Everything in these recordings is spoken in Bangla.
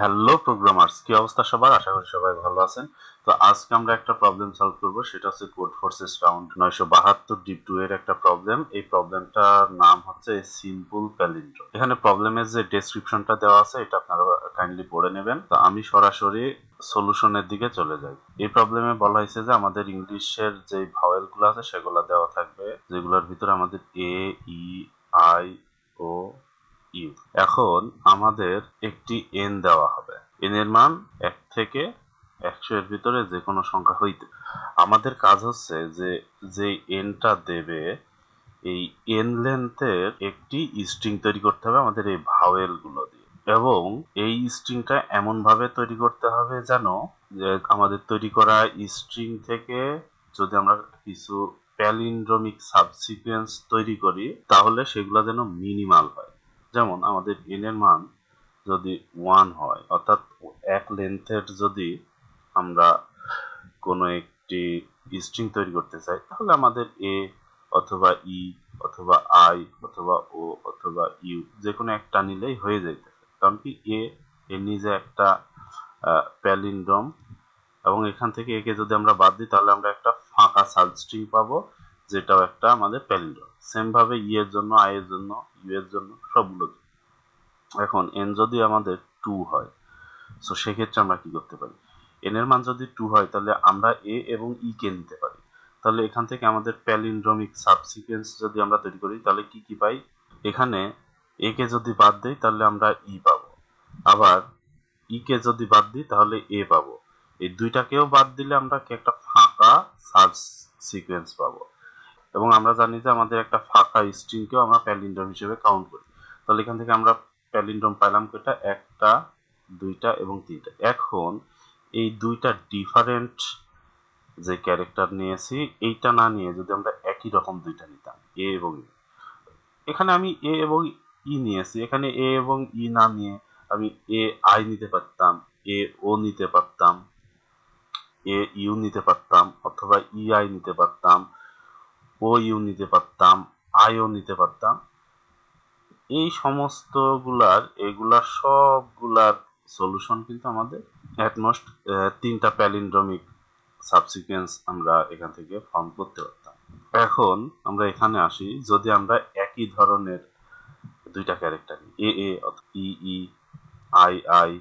হ্যালো প্রোগ্রামার্স, কি অবস্থা সবার? আশা করি সবাই ভালো আছেন। তো আজকে আমরা একটা প্রবলেম সলভ করব, সেটা হচ্ছে কোড ফোর্সেস রাউন্ড নয়শো বাহাত্তর ডিপ টু এর একটা প্রবলেম এই প্রবলেমটার নাম হচ্ছে সিম্পল প্যালিন্ড্রো এখানে প্রবলেমের যে ডেসক্রিপশনটা দেওয়া আছে, এটা আপনারা কাইন্ডলি পড়ে নেবেন। তো আমি সরাসরি সলিউশনের দিকে চলে যাই। এই প্রবলেমে বলা হয়েছে যে আমাদের ইংলিশের যে ভাওয়েলগুলো আছে, সেগুলো দেওয়া থাকবে, যেগুলোর ভিতরে আমাদের এ ই আই ও ইউ এখন আমাদের একটি এন দেওয়া হবে। এন এর মান এক থেকে একশো এর ভিতরে যে কোনো সংখ্যা হইতে। আমাদের কাজ হচ্ছে যে যে এনটা দেবে, এই এন লেন্থের একটি স্ট্রিং তৈরি করতে হবে আমাদের এই ভাওয়েলগুলো দিয়ে। এবং এই স্ট্রিংটা এমন ভাবে তৈরি করতে হবে যেন আমাদের তৈরি করা স্ট্রিং থেকে যদি আমরা কিছু প্যালিন্ড্রমিক সাবসিকুয়েন্স তৈরি করি, তাহলে সেগুলো যেন মিনিমাল হয়। যেমন আমাদের এন এর মান যদি ওয়ান হয়, অর্থাৎ এক লেন্থের যদি আমরা কোনো একটি স্ট্রিং তৈরি করতে চাই, তাহলে আমাদের এ অথবা ই অথবা আই অথবা ও অথবা ইউ যে কোনো একটা নিলেই হয়ে যাইতেছে। কারণ কি এ এর নিজে একটা প্যালিন্ড্রম এবং এখান থেকে একে যদি আমরা বাদ দিই, তাহলে আমরা একটা ফাঁকা সাবস্ট্রিং পাবো। যেটাও একটা আমাদের প্যালিন্ড্রম সেম ভাবে ই এর জন্য আই এর জন্য ইউ এর জন্য, সবগুলো এখন এন যদি আমাদের টু হয় সো সেক্ষেত্রে আমরা কি করতে পারি? এন এর মান যদি টু হয়, তাহলে আমরা এ এবং ই কে নিতে পারি। তাহলে এখান থেকে আমাদের প্যালিন্ড্রমিক সাবসিকুয়েন্স যদি আমরা তৈরি করি, তাহলে কি কি পাই? এখানে এ কে যদি বাদ দেই, তাহলে আমরা ই পাবো। আবার ই কে যদি বাদ দিই, তাহলে এ পাবো। এই দুইটাকেও বাদ দিলে আমরা কি একটা ফাঁকা সাব সিকোয়েন্স পাবো। এবং আমরা জানি যে আমাদের একটা ফাঁকা স্ট্রিংকেও আমরা প্যালিন্ড্রম হিসেবে কাউন্ট করি। তাহলে এখান থেকে আমরা প্যালিন্ড্রম পাইলাম কয়টা? একটা, দুইটা এবং তিনটা। এখন এই দুইটা ডিফারেন্ট যে ক্যারেক্টার নিয়েছি, এইটা না নিয়ে যদি আমরা একই রকম দুইটা নিতাম এ এবং ই এখানে আমি এ এবং ই নিয়েছি। এখানে এ এবং ই না নিয়ে আমি এ আই নিতে পারতাম এ ও নিতে পারতাম এ ইউ নিতে পারতাম, অথবা ই আই নিতে পারতাম ও ইউ নিতে পারতাম আইও নিতে পারতাম এই সমস্তগুলার এগুলার সবগুলার সলিউশন কিন্তু আমাদের অ্যাটমোস্ট তিনটা প্যালিন্ড্রমিক সাবসিকুয়েন্স আমরা এখান থেকে ফর্ম করতে পারতাম। এখন আমরা এখানে আসি, যদি আমরা একই ধরনের দুইটা character A A E E I I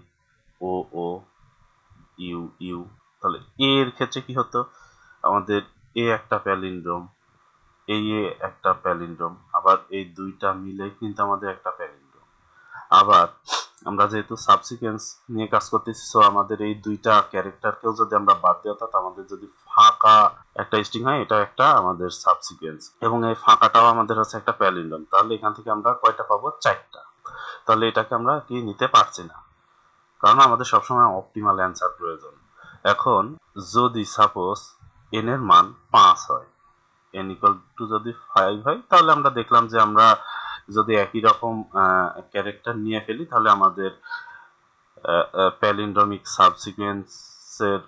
O O U U তাহলে এ এর ক্ষেত্রে কি হতো? আমাদের এ একটা প্যালিন্ড্রোম এই একটা প্যালিন্ড্রোম। আবার এই দুইটা মিলে কিন্তু আমাদের একটা প্যালিন্ড্রোম। আবার আমরা যেহেতু সাবসিকেন্স নিয়ে কাজ করতেছি সো আমাদের এই দুইটা ক্যারেক্টারকেও যদি আমরা বাদ দিই, অর্থাৎ আমাদের যদি ফাঁকা একটা স্ট্রিং হয়, এটা একটা আমাদের সাবসিকেন্স এবং এই ফাঁকাটাও আমাদের হচ্ছে একটা প্যালিন্ড্রোম। তাহলে এখান থেকে আমরা কয়টা পাবো? চারটা। তাহলে এটাকে আমরা কি নিতে পারছি না। কারণ আমাদের সবসময় অপটিমাল অ্যান্সার প্রয়োজন। এখন যদি সাপোজ এন এর মান পাঁচ হয় এন ইকুয়াল টু যদি ফাইভ হয়, তাহলে আমরা দেখলাম যে আমরা যদি একই রকম ক্যারেক্টার নিয়ে ফেলি, তাহলে আমাদের প্যালিন্ড্রমিক সাবসিকুয়েন্সের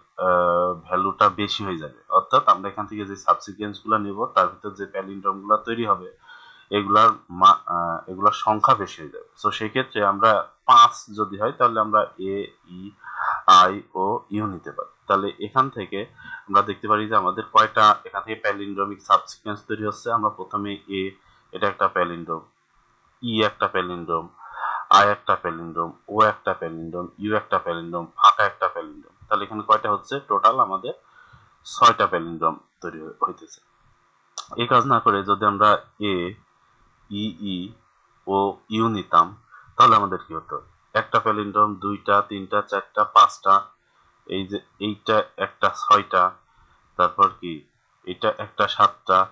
ভ্যালুটা বেশি হয়ে যাবে। অর্থাৎ আমরা এখান থেকে যে সাবসিকুয়েন্সগুলো নেব, তার ভিতর যে প্যালিন্ড্রমগুলো তৈরি হবে, এগুলার এগুলার সংখ্যা বেশি হয়ে যাবে। সো সেক্ষেত্রে আমরা পাঁচ যদি হয়, তাহলে আমরা এ ই আই ও ইউ নিতে পারি। তাহলে এখান থেকে আমরা দেখতে পারি যে আমাদের কয়টা, এখান থেকে প্যালিন্ড্রমিক সাবসিকুয়েন্স তৈরি হচ্ছে। আমরা প্রথমে এ এটা একটা প্যালিন্ড্রোম ই একটা প্যালিন্ড্রোম আই একটা প্যালিন্ড্রোম ও একটা প্যালিন্ড্রোম ইউ একটা প্যালিন্ড্রোম, ফাঁকা একটা প্যালিন্ড্রোম। তাহলে এখানে কয়টা হচ্ছে? টোটাল আমাদের ছয়টা প্যালিন্ড্রোম তৈরি হইতেছে। এই কাজ না করে যদি আমরা এ ই ই ও ইউ নিতাম, তাহলে আমাদের কি হতো? একটা প্যালিন্ড্রোম দুইটা, তিনটা, চারটা, পাঁচটা এই যে, এইটা একটা ছয়টা, তারপর কি? এটা একটা সাতটা।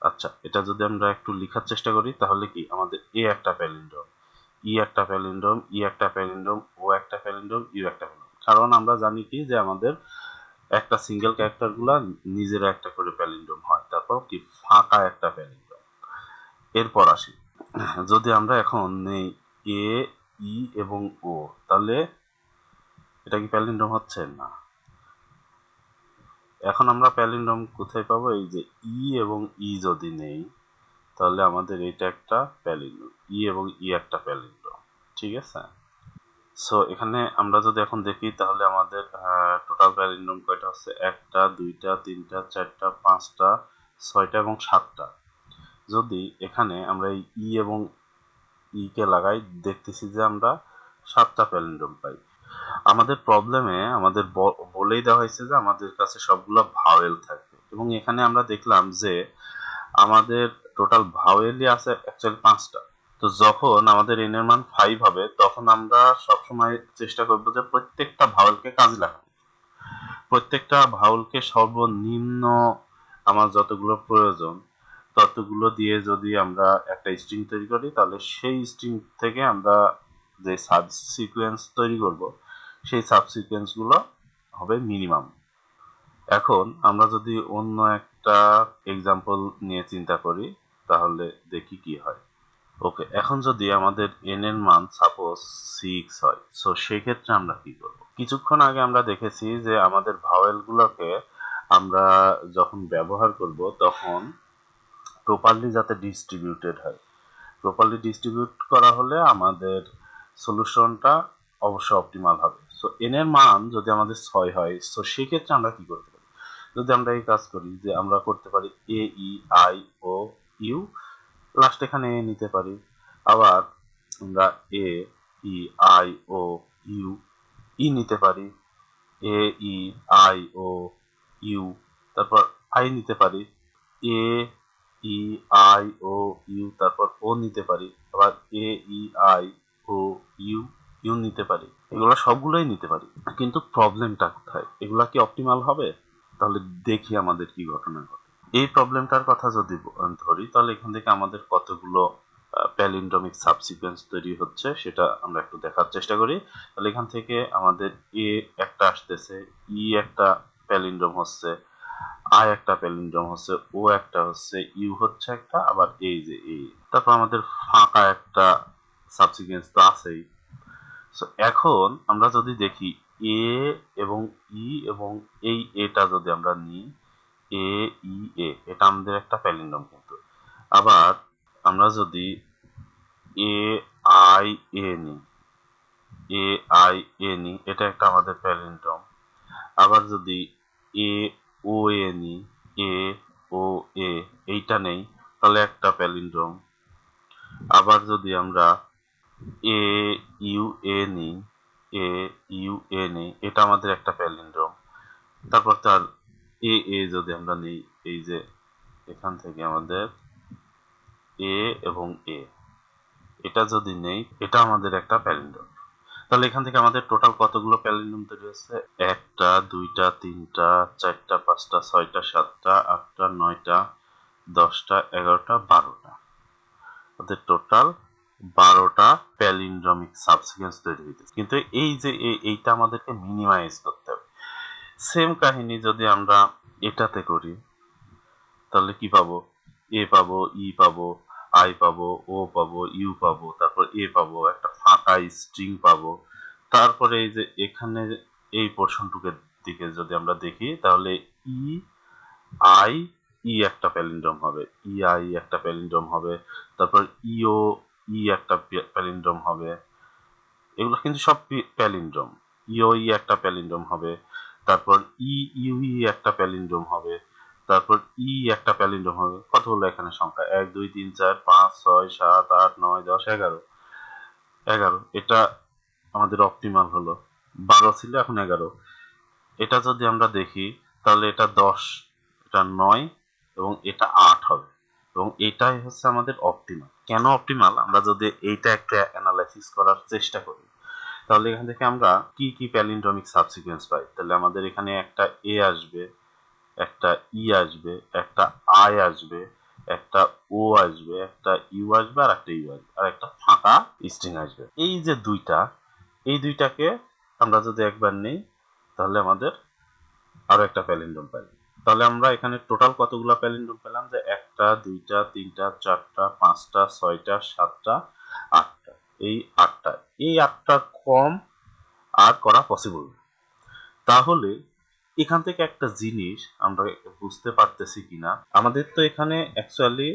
আচ্ছা এটা যদি আমরা একটু লেখার চেষ্টা করি, তাহলে কি? আমাদের এ একটা প্যালিন্ড্রোম, ই একটা প্যালিন্ড্রোম, ই একটা প্যালিন্ড্রোম, ও একটা প্যালিন্ড্রোম, ইউ একটা প্যালিন্ড্রোম। কারণ আমরা জানি কি যে আমাদের একটা সিঙ্গেল ক্যারেক্টারগুলা নিজেরা একটা করে প্যালিন্ড্রোম হয়। তারপর কি? ফাঁকা একটা প্যালিন্ড্রোম। এরপর আসি। যদি আমরা এখন নেই এ, ই এবং ও, তাহলে এটা কি প্যালিন্ড্রোম হচ্ছে? না। এখন আমরা প্যালিন্ড্রোম কোথায় পাবো? এই যে ই এবং ই যদি নেই, তাহলে আমাদের এটা একটা প্যালিন্ড্রোম ই এবং ই একটা প্যালিন্ড্রোম, ঠিক আছে? সো এখানে আমরা যদি এখন দেখি, তাহলে আমাদের টোটাল প্যালিন্ড্রোম কয়টা হচ্ছে? একটা, দুইটা, তিনটা, চারটা, পাঁচটা, ছয়টা এবং সাতটা। যদি এখানে আমরা এই ই এবং ইকে লাগাই, দেখতেছি যে আমরা সাতটা প্যালিন্ড্রোম পাই। আমাদের প্রবলেমে আমাদের বলেই দেওয়া হয়েছে যে আমাদের কাছে সবগুলো ভাওয়েল থাকবে। এবং এখানে আমরা দেখলাম যে আমাদের টোটাল ভাওয়েলই আছে অ্যাকচুয়ালি পাঁচটা। তো যখন আমাদের এন এর মান ফাইভ হবে, তখন আমরা সবসময় চেষ্টা করব যে প্রত্যেকটা ভাওয়েলকে কাজে লাগানো। প্রত্যেকটা ভাওয়েলকে সর্বনিম্ন আমার যতগুলো প্রয়োজন, ততগুলো দিয়ে যদি আমরা একটা স্ট্রিং তৈরি করি, তাহলে সেই স্ট্রিং থেকে আমরা যে সাব সিকোয়েন্স তৈরি করব সেই সাব সিকোয়েন্সগুলো হবে মিনিমাম এখন আমরা যদি অন্য একটা এক্সাম্পল নিয়ে চিন্তা করি, তাহলে দেখি কি হয়। ওকে এখন যদি আমাদের এন এর মান সাপোজ সিক্স হয় সো সেক্ষেত্রে আমরা কি করব? কিছুক্ষণ আগে আমরা দেখেছি যে আমাদের ভাওয়েলগুলোকে আমরা যখন ব্যবহার করব, তখন প্রপারলি যাতে ডিস্ট্রিবিউটেড হয়। প্রপারলি ডিস্ট্রিবিউট করা হলে আমাদের সলিউশনটা অবশ্যই অপটিমাল হবে। সো এন এর মান যদি আমাদের ছয় হয় সো সেক্ষেত্রে আমরা কি করতে পারি? যদি আমরা এই কাজ করি যে আমরা করতে পারি A E I O U last এখানে নিতে পারি। আবার আমরা এ E I O you E নিতে পারি। A E I O U তারপর আই নিতে পারি। A E I O U তারপর ও নিতে পারি। আবার A E I O U U নিতে পারি। এগুলো সবগুলোই নিতে পারি। কিন্তু প্রবলেমটা কোথায়? এগুলা কি অপটিমাল হবে? তাহলে দেখি আমাদের কি ঘটনা ঘটে। এই প্রবলেমটার কথা যদি ধরি, তাহলে এখান থেকে আমাদের কতগুলো প্যালিন্ড্রমিক সাবসিকুয়েন্স তৈরি হচ্ছে সেটা আমরা একটু দেখার চেষ্টা করি। তাহলে এখান থেকে আমাদের এ একটা আসতেছে ই একটা প্যালিন্ড্রোম হচ্ছে আই একটা প্যালিন্ড্রোম হচ্ছে ও একটা হচ্ছে ইউ হচ্ছে একটা, আবার এই যে এই তারপর আমাদের ফাঁকা একটা সাবসিকুয়েন্স তো আছেই। সো এখন আমরা যদি দেখি এ এবং ই এবং এই এটা যদি আমরা নিই এ ই এ এটা আমাদের একটা প্যালিন্ড্রোম কিন্তু। আবার আমরা যদি এ আই এ নিই এ আই এ নিই, এটা একটা আমাদের প্যালিন্ড্রোম আবার যদি এ ও এ নিই এ ও এ এইটা নেই, তাহলে একটা প্যালিন্ড্রোম আবার যদি আমরা এ ইউ এ নিই এ ইউ এ নিই এটা আমাদের একটা প্যালিন্ড্রোম তারপর তার এ এ যদি আমরা নিই, এই যে এখান থেকে আমাদের এ এবং এ এটা যদি নেই, এটা আমাদের একটা প্যালিন্ড্রোম তাহলে এখান থেকে আমাদের টোটাল কতগুলো প্যালিন্ড্রোম তৈরি হচ্ছে? একটা, দুইটা, তিনটা, চারটা, পাঁচটা, ছয়টা, সাতটা, আটটা, নয়টা, দশটা, এগারোটা, বারোটা। আমাদের টোটাল বারোটা প্যালিন্ড্রমিক সাবসিকুয়েন্স তৈরি হইতেছে। কিন্তু এই যে এইটা আমাদেরকে মিনিমাইজ করতে হবে। সেম কাহিনী যদি আমরা এটাতে করি, তাহলে কি পাবো? এ পাবো, ই পাবো, আই পাবো, ও পাবো, ইউ পাবো, তারপর এ পাবো, একটা ফাঁকা স্ট্রিং পাবো। তারপরে এই যে এখানে এই পোর্শনটুকের দিকে যদি আমরা দেখি, তাহলে ই, আই, ই একটা প্যালিন্ড্রোম হবে। ই, আই, একটা প্যালিন্ড্রোম হবে। তারপর ইও ই একটা প্যালিন্ড্রোম হবে। এগুলো কিন্তু সব প্যালিন্ড্রোম। ইও ই একটা প্যালিন্ড্রোম হবে। তারপর ই ইউ ই একটা প্যালিন্ড্রোম হবে। তারপর ই একটা প্যালিন্ড্রোম হবে। কত হলো এখানে সংখ্যা? এক, দুই, তিন, চার, পাঁচ, ছয়, সাত, আট, নয়, দশ, এগারো। এগারো। এটা আমাদের অপটিমাল হলো। বারো ছিল, এখন এগারো। এটা যদি আমরা দেখি, তাহলে এটা দশ, এটা নয় এবং এটা আট হবে। এবং এটাই হচ্ছে আমাদের অপটিমাল কেন অপটিমাল আমরা যদি এইটা একটা অ্যানালাইসিস করার চেষ্টা করি, তাহলে এখান থেকে আমরা কি কি প্যালিন্ড্রমিক সাবসিকুয়েন্স পাই? তাহলে আমাদের এখানে একটা এ আসবে, একটা ই আসবে, একটা আই আসবে, একটা ও আসবে, একটা ইউ আসবে, আর একটা ইউ আসবে, আর একটা ফাঁকা স্ট্রিং আসবে। এই যে দুইটা, এই দুইটাকে আমরা যদি একবার নেই, তাহলে আমাদের আরও একটা প্যালিন্ড্রোম পাই। তাহলে আমরা এখানে টোটাল কতগুলো প্যালিন্ড্রোম পেলাম? যে একটা, দুইটা, তিনটা, চারটা, পাঁচটা, ছয়টা, সাতটা, আটটা। এই আটটা। এই আটটা কম আর করা পসিবল তাহলে এখান থেকে একটা জিনিস আমরা বুঝতে পারতেছি কিনা? আমাদের তো এখানে অ্যাকচুয়ালি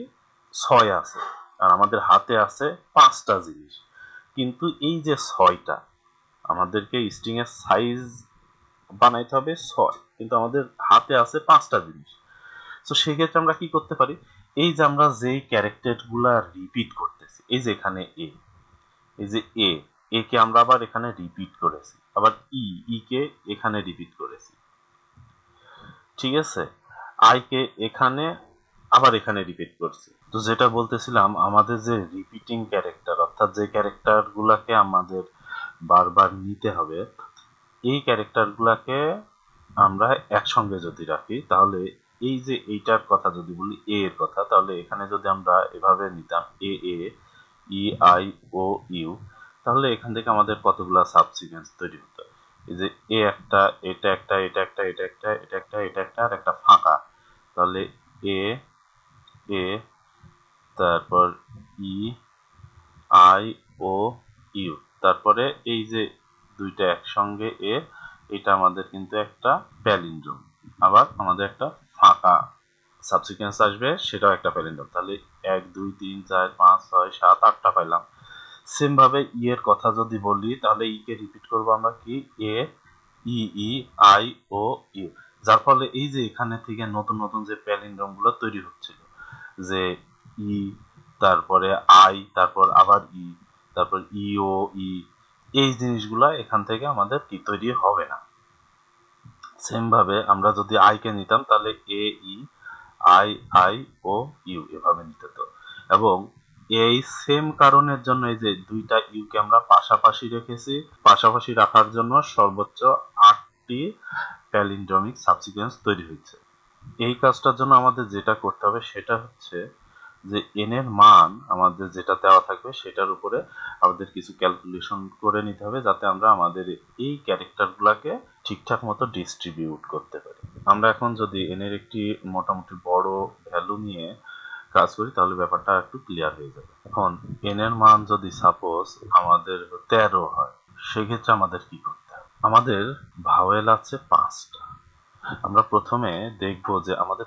ছয় আছে, আর আমাদের হাতে আছে পাঁচটা জিনিস। কিন্তু এই যে ছয়টা, আমাদেরকে স্ট্রিং এর সাইজ বানাইতে হবে ছয়, কিন্তু আমাদের হাতে আছে পাঁচটা জিনিস। তো সেক্ষেত্রে আমরা কি করতে পারি? এই যে আমরা যেই ক্যারেক্টারগুলা রিপিট করতেছি, এই যে এখানে এ এই যে এ এ কে আমরা আবার এখানে রিপিট করেছি, আবার ই ই কে এখানে রিপিট করেছি। ঠিক আছে? আই কে এখানে আবার এখানে রিপিট করছি। তো যেটা বলতেছিলাম, আমাদের যে রিপিটিং ক্যারেক্টার অর্থাৎ যে ক্যারেক্টার গুলাকে আমাদের বারবার নিতে হবে এই ক্যারেক্টার গুলাকে আমরা একসঙ্গে যদি রাখি, তাহলে এই যে এইটার কথা যদি বলি, এ এর কথা, তাহলে এখানে যদি আমরা এভাবে নিতাম, এ A, E, I, O, you, তাহলে এখান থেকে আমাদের কতগুলা সাবসিকুয়েন্স তৈরি হতো? এই যে এ একটা, এটা একটা এটা একটা এটা একটা এটা একটা এটা একটা, আর একটা ফাঁকা। তাহলে এ এ, তারপর ই, আই, ও, ইউ, তারপরে এই যে দুইটা একসঙ্গে এ, এটা আমাদের কিন্তু একটা প্যালিন্ড্রোম আবার আমাদের একটা ফাঁকা সাবসিকুয়েন্স আসবে, সেটাও একটা প্যালিন্ড্রোম তাহলে এক, দুই, তিন, চার, পাঁচ, ছয়, সাত, আটটা পাইলাম। সেম ভাবে ই এর কথা যদি বলি, তাহলে ই কে রিপিট করব আমরা কি? এ E E I O you যার ফলে এই যে এখানে থেকে নতুন নতুন যে প্যালিন্ড্রোমগুলো তৈরি হচ্ছিল, যে ই তারপরে আই তারপর আবার ই তারপর ই ও ই এই জিনিসগুলা এখান থেকে আমাদের কি তৈরি হবে না। সেম ভাবে আমরা যদি আই কে নিতাম, তাহলে A E I I O U এভাবে নিতে তো এবং এই সেম কারণের জন্য এই যে দুইটা ইউকে আমরা পাশাপাশি রেখেছি, পাশাপাশি রাখার জন্য সর্বোচ্চ আটটি প্যালিন্ড্রমিক সাবসিকুয়েন্স তৈরি হয়েছে। এই কাজটার জন্য আমাদের যেটা করতে হবে, সেটা হচ্ছে যে এন এর মান আমাদের যেটা দেওয়া থাকবে সেটার উপরে আমাদের কিছু ক্যালকুলেশন করে নিতে হবে যাতে আমরা আমাদের এই ক্যারেক্টারগুলোকে ঠিকঠাক মতো ডিস্ট্রিবিউট করতে পারি। আমরা এখন যদি এন এর একটি মোটামুটি বড় ভ্যালু নিয়ে কাজ করি, তাহলে ব্যাপারটা একটু ক্লিয়ার হয়ে যাবে। এখন এন এর মান যদি সাপোজ আমাদের তেরো হয়, সেক্ষেত্রে আমাদের কি করতে হবে? আমাদের ভাওয়েল আছে পাঁচটা। আমরা প্রথমে দেখব যে আমাদের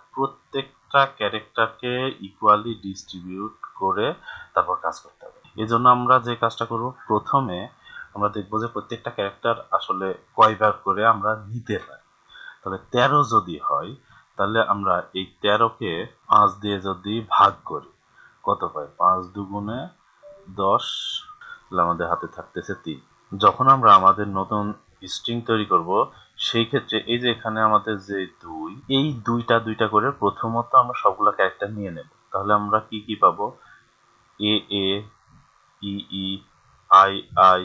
প্রত্যেকটা ক্যারেক্টারকে ইকুয়ালি ডিস্ট্রিবিউট করে তারপর কাজ করতে হবে। এই জন্য আমরা যে কাজটা করব, প্রথমে আমরা দেখব যে প্রত্যেকটা ক্যারেক্টার আসলে কয়বার করে আমরা নিতে পারি। তাহলে তেরো যদি হয়, তাহলে আমরা এই তেরোকে পাঁচ দিয়ে যদি ভাগ করি, কত পাই? পাঁচ দুগুণে দশ, তাহলে আমাদের হাতে থাকতেছে তিন। যখন আমরা আমাদের নতুন স্ট্রিং তৈরি করব সেই ক্ষেত্রে এই যে এখানে আমাদের যে দুই, এই দুইটা দুইটা করে প্রথমত আমরা সবগুলো ক্যারেক্টার নিয়ে নেব। তাহলে আমরা কি কি পাবো? A A E E I I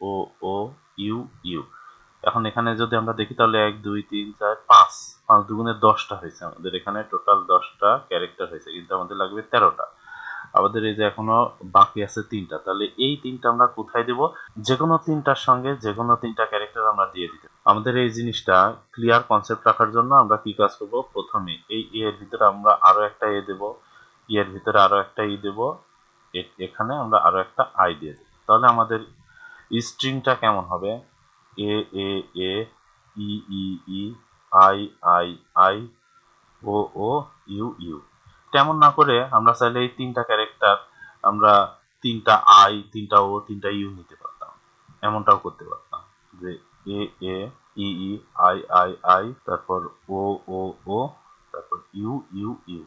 O O U U এখন এখানে যদি আমরা দেখি, তাহলে এক, দুই, তিন, চার, পাঁচ। পাঁচ দুগুণে দশটা হয়েছে আমাদের। এখানে টোটাল দশটা ক্যারেক্টার হয়েছে। কিন্তু আমাদের লাগবে তেরোটা। আমাদের এই যে এখনও বাকি আছে তিনটা, তাহলে এই তিনটা আমরা কোথায় দেব? যে কোনো তিনটার সঙ্গে যে কোনো তিনটা ক্যারেক্টার আমরা দিয়ে দিতে। আমাদের এই জিনিসটা ক্লিয়ার কনসেপ্ট রাখার জন্য আমরা কি কাজ করব? প্রথমে এই এর ভিতরে আমরা আরও একটা এ দেব ই এর ভিতরে আরও একটা ই দেব এখানে আমরা আরও একটা আই দিয়ে দেব। তাহলে আমাদের স্ট্রিংটা কেমন হবে? A A A, E E E, I I I, O O, U U. তেমন না করে আমরা চাইলে এই তিনটা ক্যারেক্টার আমরা তিনটা আই তিনটা ও তিনটা ইউ নিতে পারতাম। এমনটাও করতে পারতাম যে A A E E I I I তারপর ও ও ও তারপর ইউ ইউ ইউ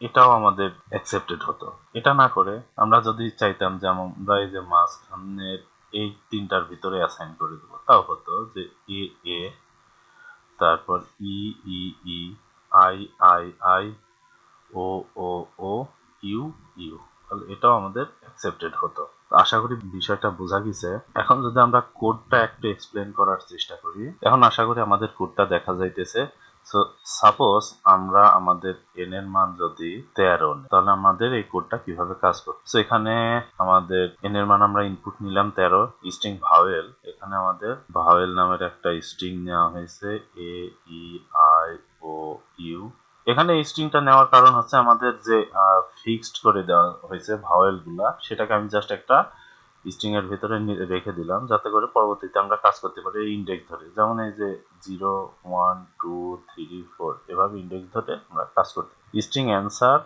এটাও আমাদের অ্যাকসেপ্টেড হতো। এটা না করে আমরা যদি চাইতাম যে আমরা এই যে মাঝখানের এই তিনটার ভিতরে অ্যাসাইন করে দেবো, তাও হতো যে এ এ তারপর E E E I I I O O O U U তাহলে এটাও আমাদের অ্যাকসেপ্টেড হতো। আশা করি বিষয়টা বোঝা গেছে। এখন যদি আমরা কোডটা একটু এক্সপ্লেন করার চেষ্টা করি, এখন আশা করি আমাদের কোডটা দেখা যাইতেছে। সো সাপোজ আমরা আমাদের এন এর মান যদি তেরো তাহলে আমাদের এই কোডটা কীভাবে কাজ করবে? সো এখানে আমাদের এন এর মান আমরা ইনপুট নিলাম তেরো স্ট্রিং ভাওয়েল এখানে আমাদের ভাওয়েল নামের একটা স্ট্রিং নেওয়া হয়েছে এ ই আই ও ইউ এখানে এই স্ট্রিংটা নেওয়ার কারণ হচ্ছে আমাদের যে ফিক্সড করে দেওয়া হয়েছে ভাওয়েলগুলা সেটাকে আমি জাস্ট একটা স্ট্রিং এর ভিতরে রেখে দিলাম, যাতে করে পরবর্তীতে আমরা কাজ করতে পারি ইন্ডেক্স ধরে। যেমন এই যে zero one two three four এভাবে ইন্ডেক্স ধরে আমরা কাজ করতে স্ট্রিং অ্যান্সার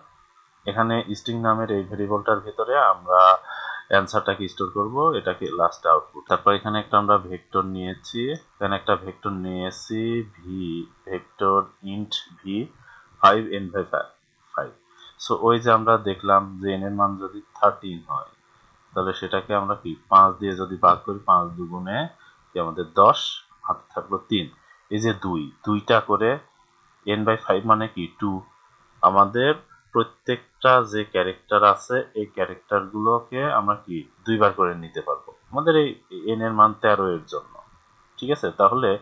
এখানে স্ট্রিং নামের এই ভেরিয়েবলটার ভিতরে আমরা অ্যান্সারটাকে স্টোর করব, এটাকে লাস্ট আউটপুট তারপর এখানে একটা আমরা ভেক্টর নিয়েছি এখানে একটা ভেক্টর নিয়েছি V vector int V five N by five so ওই যে আমরা দেখলাম যে এন এর মান যদি থার্টিন হয়, তাহলে সেটাকে আমরা কি, পাঁচ দিয়ে যদি ভাগ করি, পাঁচ দুগুণে কি আমাদের দশ, হাতে থাকল তিন। এই যে দুই, দুইটা করে এন বাই ফাইভ মানে কি? টু আমাদের প্রত্যেকটা যে ক্যারেক্টার আছে, এই ক্যারেক্টারগুলোকে আমরা কি, দুইবার করে নিতে পারব। আমাদের এই এন এর মান তেরো এর জন্য। ঠিক আছে? তাহলে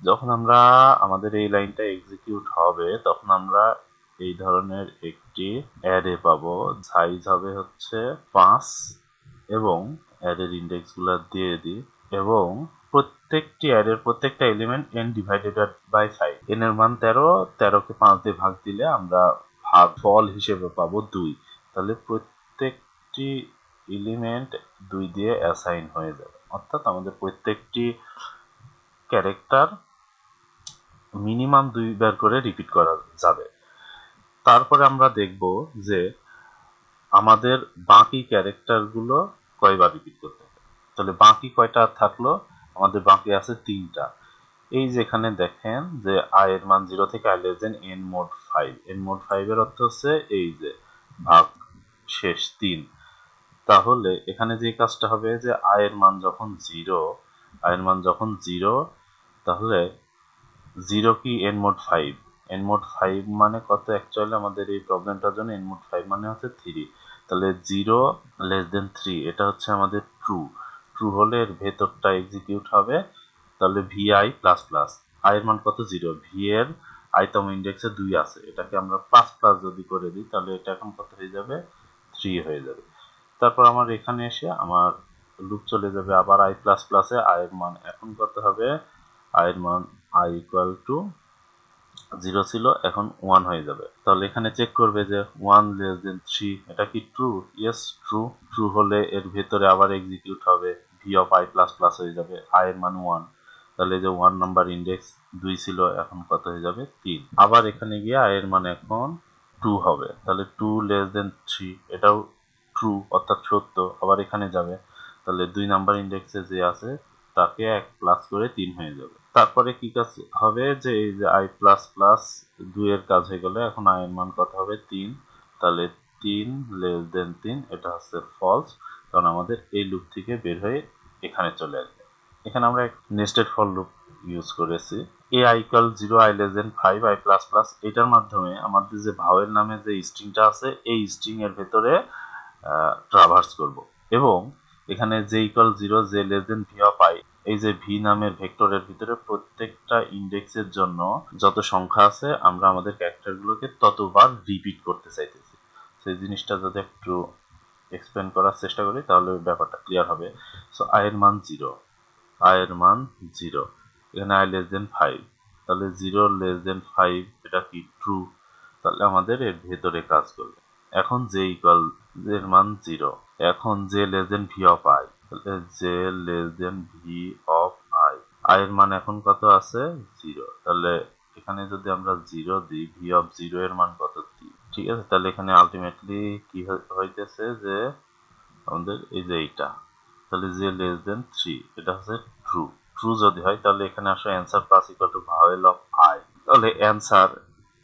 যখন আমরা আমাদের এই লাইনটা এক্সিকিউট হবে, তখন আমরা এই ধরনের একটি অ্যারে পাবো সাইজ হবে হচ্ছে পাঁচ এবং অ্যারের ইন্ডেক্সগুলো দিয়ে দিই এবং প্রত্যেকটি অ্যারের প্রত্যেকটা element N divided by five N এর মান তেরো, তেরোকে পাঁচ দিয়ে ভাগ দিলে আমরা ভাগ ফল হিসেবে পাবো দুই। তাহলে প্রত্যেকটি এলিমেন্ট দুই দিয়ে অ্যাসাইন হয়ে যাবে। অর্থাৎ আমাদের প্রত্যেকটি ক্যারেক্টার মিনিমাম দুইবার করে রিপিট করা যাবে। তারপরে আমরা দেখব যে আমাদের বাকি ক্যারেক্টারগুলো কয়বার রিপিট করতে হবে। তাহলে বাকি কয়টা থাকল? আমাদের বাকি আছে তিনটা। এই যেখানে দেখেন যে আই এর মান জিরো থেকে I less than N mod five N mod five এর অর্থ হচ্ছে এই যে ভাগ শেষ তিন। তাহলে এখানে যে কাজটা হবে যে আই এর মান যখন জিরো আই এর মান যখন জিরো তাহলে জিরো কি N mod five N mod five মানে কত অ্যাকচুয়ালি আমাদের এই প্রবলেমটার জন্য এন মোড ফাইভ মানে হচ্ছে থ্রি তাহলে জিরো লেস দেন থ্রি এটা হচ্ছে আমাদের ট্রু ট্রু হলে এর ভেতরটা এক্সিকিউট হবে, তাহলে V I plus plus I এর মান কত? জিরো ভি এর আইতম ইন্ডেক্সে দুই আছে। এটাকে আমরা প্লাস প্লাস যদি করে দিই, তাহলে এটা এখন কত হয়ে যাবে? থ্রি হয়ে যাবে। তারপর আমার এখানে এসে আমার লুপ চলে যাবে আবার আই প্লাস প্লাসে আয়ের মান এখন কত হবে? আয়ের মান আই ইকুয়াল টু জিরো ছিল, এখন ওয়ান হয়ে যাবে। তাহলে এখানে চেক করবে যে ওয়ান লেস দেন থ্রি এটা কি ট্রু ইয়েস ট্রু ট্রু হলে এর ভেতরে আবার এক্সিকিউট হবে V of I plus plus হয়ে যাবে আয়ের মান ওয়ান তাহলে যে ওয়ান নাম্বার ইন্ডেক্স দুই ছিল, এখন কত হয়ে যাবে? তিন। আবার এখানে গিয়ে আয়ের মান এখন টু হবে। তাহলে টু লেস দেন থ্রি এটাও ট্রু অর্থাৎ সত্য, আবার এখানে যাবে। তাহলে দুই নাম্বার ইন্ডেক্সে যে আছে, তাকে এক প্লাস করে তিন হয়ে যাবে। তারপরে কি কাজ হবে? যে এই যে আই প্লাস প্লাস দুইয়ের কাজ হয়ে গেলে এখন আই এর মান কত হবে? তিন। তাহলে তিন লেস দেন তিন, এটা হচ্ছে ফলস কারণ আমাদের এই লুপ থেকে বের হয়ে এখানে চলে আসবে। এখানে আমরা নেস্টেড ফল লুপ ইউজ করেছি। A I equal zero I less than five I plus plus এটার মাধ্যমে আমাদের যে ভাওয়ের নামে যে স্ট্রিংটা আছে, এই স্ট্রিং এর ভেতরে ট্রাভার্স করব। এবং এখানে J equal zero J less than V of I এই যে ভি নামের ভেক্টরের ভিতরে প্রত্যেকটা ইন্ডেক্সের জন্য যত সংখ্যা আছে, আমরা আমাদের ক্যারেক্টারগুলোকে ততবার রিপিট করতে চাইতেছি। সেই জিনিসটা যদি একটু এক্সপ্লেন করার চেষ্টা করি, তাহলে ব্যাপারটা ক্লিয়ার হবে। সো আয়ের মান জিরো আয়ের মান জিরো এখানে আই লেস দেন ফাইভ তাহলে জিরো লেস দেন ফাইভ এটা কি ট্রু তাহলে আমাদের এর ভেতরে কাজ করবে। এখন জে ইকুয়াল এর মান জিরো এখন J less than V of I J less than V of I I এর মান এখন কত আছে? জিরো তাহলে এখানে যদি আমরা জিরো দিই ভি অফ জিরো এর মান কত? দিই ঠিক আছে? তাহলে এখানে আলটিমেটলি কি হইতেছে যে আমাদের এই যে এইটা, তাহলে জে লেস দেন থ্রি এটা হচ্ছে ট্রু ট্রু যদি হয়, তাহলে এখানে আসলে answer plus equal to vowel of i তাহলে অ্যান্সার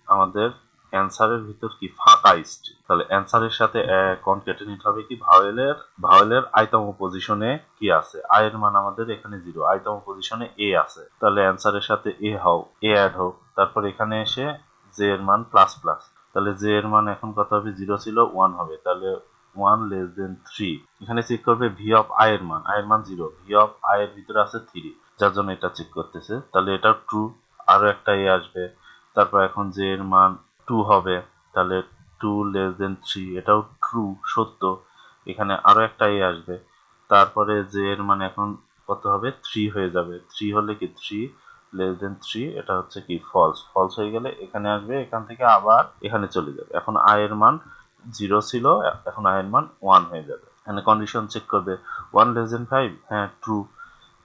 আমাদের অ্যান্সারের ভিতর কি ফাঁকা স্ট্রিং তাহলে অ্যান্সারের সাথে কনকেটেনেট হবে কি? ভাওয়েলের ভাওয়েলের আইতম পজিশনে কি আছে? আই এর মান আমাদের এখানে জিরো আইতম পজিশনে এ আছে। তাহলে অ্যান্সারের সাথে এ হও এ অ্যাড হোক, তারপর এখানে এসে জে এর মান প্লাস প্লাস তাহলে জে এর মান এখন কত হবে? জিরো ছিল ওয়ান হবে। তাহলে ওয়ান লেস দেন থ্রি এখানে চেক করবে ভি অফ আই এর মান। আই এর মান জিরো ভি অফ আই এর ভিতরে আছে থ্রি যার জন্য এটা চেক করতেছে। তাহলে এটা ট্রু আরও একটা এ আসবে। তারপর এখন জে এর মান টু হবে, তাহলে টু লেস দেন থ্রি এটাও ট্রু সত্য। এখানে আরও একটা এ আসবে। তারপরে জে এর মানে এখন কত হবে? থ্রি হয়ে যাবে। থ্রি হলে কি থ্রি লেস দেন থ্রি এটা হচ্ছে কি? ফলস ফলস হয়ে গেলে এখানে আসবে, এখান থেকে আবার এখানে চলে যাবে। এখন আই এর মান জিরো ছিল, এখন আই এর মান ওয়ান হয়ে যাবে। এখানে কন্ডিশন চেক করবে ওয়ান লেস দেন ফাইভ হ্যাঁ ট্রু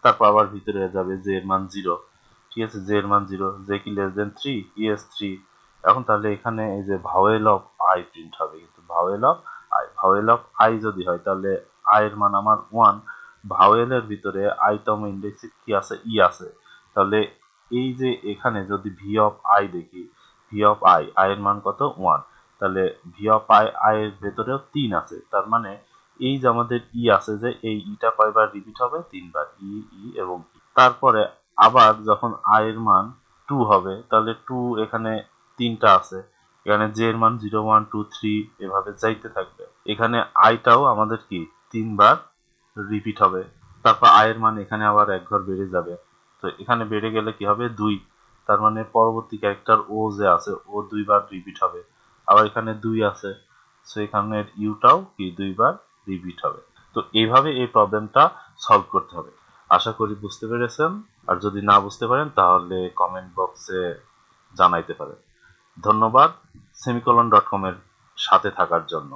তারপর আবার ভিতরে যাবে জে এর মান জিরো ঠিক আছে? জে এর মান জিরো জে কি less than three yes three এখন তাহলে এখানে এই যে ভাওয়েল অফ আই প্রিন্ট হবে, কিন্তু vowel of i vowel of i যদি হয়, তাহলে আয়ের মান আমার ওয়ান ভাওয়েলের ভিতরে আইতম ইন্ডেক্সে কি আছে? ই আছে। তাহলে এই যে এখানে যদি ভি অফ আই দেখি ভি অফ আই আয়ের মান কত? ওয়ান তাহলে ভি অফ আই আয়ের ভেতরেও তিন আছে। তার মানে এই যে আমাদের ই আছে যে, এই ইটা কয়বার রিপিট হবে? তিনবার। ই ই এবং তারপরে আবার যখন আয়ের মান টু হবে, তাহলে টু এখানে তিনটা আছে। এখানে জে এর মান জিরো ওয়ান টু থ্রি এভাবে যাইতে থাকবে। এখানে আইটাও আমাদের কি? তিনবার রিপিট হবে। তারপর আয়ের মান এখানে আবার এক ঘর বেড়ে যাবে। তো এখানে বেড়ে গেলে কি হবে? দুই। তার মানে পরবর্তী ক্যারেক্টার ও যে আছে, ও দুইবার রিপিট হবে। আবার এখানে দুই আছে। সো এখানের ইউটাও কি? দুইবার রিপিট হবে। তো এইভাবে এই প্রবলেমটা সলভ করতে হবে। আশা করি বুঝতে পেরেছেন। আর যদি না বুঝতে পারেন, তাহলে কমেন্ট বক্সে জানাইতে পারেন। ধন্যবাদ সেমিকলন ডট কমের সাথে থাকার জন্য।